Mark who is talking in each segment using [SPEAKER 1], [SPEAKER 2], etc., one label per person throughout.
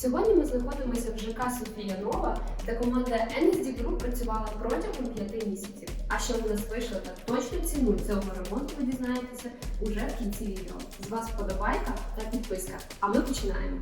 [SPEAKER 1] Сьогодні ми знаходимося в ЖК Софія Нова, де команда NSD Group працювала протягом п'яти місяців. А що в нас вийшло та точну ціну цього ремонту ви дізнаєтеся уже в кінці відео. З вас вподобайка та підписка. А ми починаємо.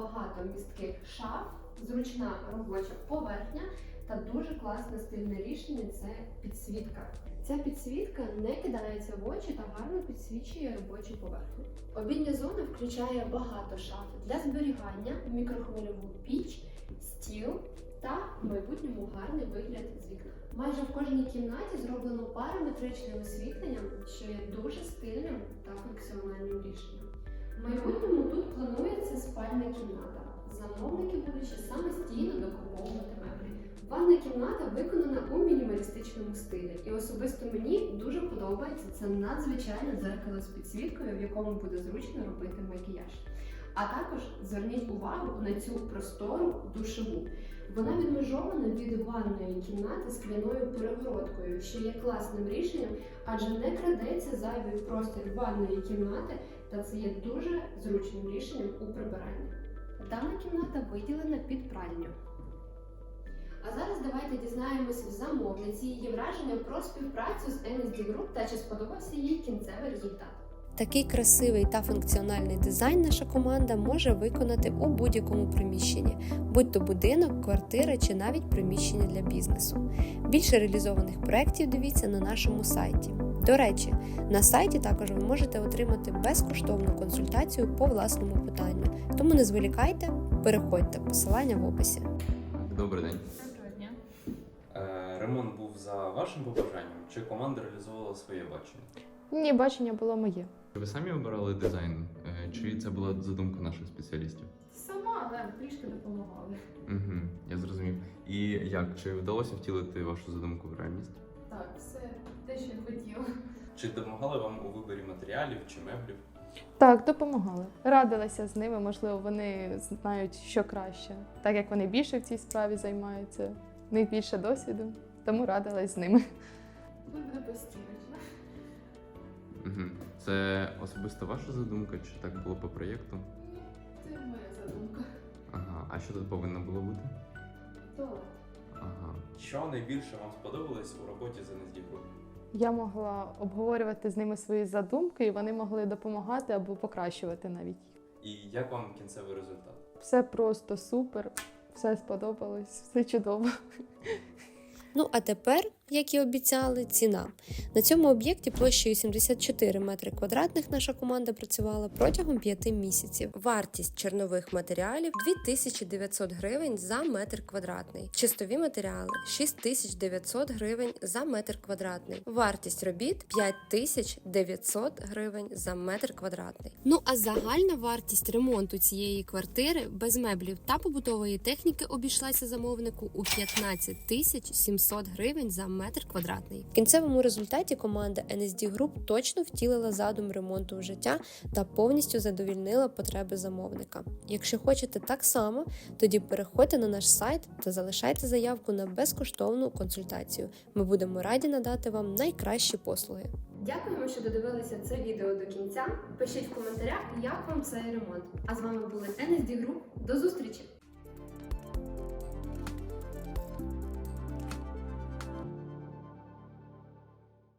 [SPEAKER 1] Багато містких шаф, зручна робоча поверхня та дуже класне стильне рішення це підсвітка. Ця підсвітка не кидається в очі та гарно підсвічує робочу поверхню. Обідня зона включає багато шаф для зберігання, мікрохвильову піч, стіл та в майбутньому гарний вигляд з вікна. Майже в кожній кімнаті зроблено параметричне освітлення, що є дуже стильним та функціональним рішенням. В майбутньому тут планується спальна кімната. Замовники будуть ще самостійно докуповувати меблі. Ванна кімната виконана у мінімалістичному стилі, і особисто мені дуже подобається це надзвичайне дзеркало з підсвіткою, в якому буде зручно робити макіяж. А також зверніть увагу на цю простору душову. Вона відмежована від ванної кімнати скляною перегородкою, що є класним рішенням, адже не крадеться зайвий простір ванної кімнати, та це є дуже зручним рішенням у прибиранні. Дана кімната виділена під пральню. А зараз давайте дізнаємося в замовниці її враження про співпрацю з NSD Group та чи сподобався їй кінцевий результат.
[SPEAKER 2] Такий красивий та функціональний дизайн наша команда може виконати у будь-якому приміщенні, будь то будинок, квартира чи навіть приміщення для бізнесу. Більше реалізованих проєктів дивіться на нашому сайті. До речі, на сайті також ви можете отримати безкоштовну консультацію по власному питанню. Тому не зволікайте, переходьте посилання в описі.
[SPEAKER 3] Добрий день.
[SPEAKER 4] Доброго дня.
[SPEAKER 3] Е, Ремонт був за вашим побажанням, чи команда реалізовувала своє бачення?
[SPEAKER 4] Ні, бачення було моє.
[SPEAKER 3] Ви самі обирали дизайн, е, чи це була задумка наших спеціалістів?
[SPEAKER 4] Сама, але трішки допомагали.
[SPEAKER 3] Угу, я зрозумів. І як? Чи вдалося втілити вашу задумку в реальність?
[SPEAKER 4] Так, все те, що я хотіла.
[SPEAKER 3] Чи допомагали вам у виборі матеріалів чи меблів?
[SPEAKER 4] Так, допомагали. Радилася з ними, можливо, вони знають, що краще. Так як вони більше в цій справі займаються, в них більше досвіду, тому радилась з ними. Тут буде постійно.
[SPEAKER 3] Це особисто ваша задумка, чи так було по проєкту?
[SPEAKER 4] Це моя задумка.
[SPEAKER 3] Ага. А що тут повинно було бути?
[SPEAKER 4] Туалет.
[SPEAKER 3] Ага. Що найбільше вам сподобалось у роботі з NSD Group?
[SPEAKER 4] Я могла обговорювати з ними свої задумки, і вони могли допомагати або покращувати навіть їх.
[SPEAKER 3] І як вам кінцевий результат?
[SPEAKER 4] Все просто супер, все сподобалось, все чудово.
[SPEAKER 2] Ну а тепер, як і обіцяли, ціна. На цьому об'єкті площею 74 метри квадратних наша команда працювала протягом 5 місяців. Вартість чорнових матеріалів 2900 гривень за метр квадратний. Чистові матеріали 6900 гривень за метр квадратний. Вартість робіт 5900 гривень за метр квадратний. Ну а загальна вартість ремонту цієї квартири без меблів та побутової техніки обійшлася замовнику у 15 тисяч 700 гривень за метр квадратний. В кінцевому результаті команда NSD Group точно втілила задум ремонту в життя та повністю задовільнила потреби замовника. Якщо хочете так само, тоді переходьте на наш сайт та залишайте заявку на безкоштовну консультацію. Ми будемо раді надати вам найкращі послуги.
[SPEAKER 1] Дякуємо, що додивилися це відео до кінця. Пишіть в коментарях, як вам цей ремонт. А з вами були NSD Group. До зустрічі!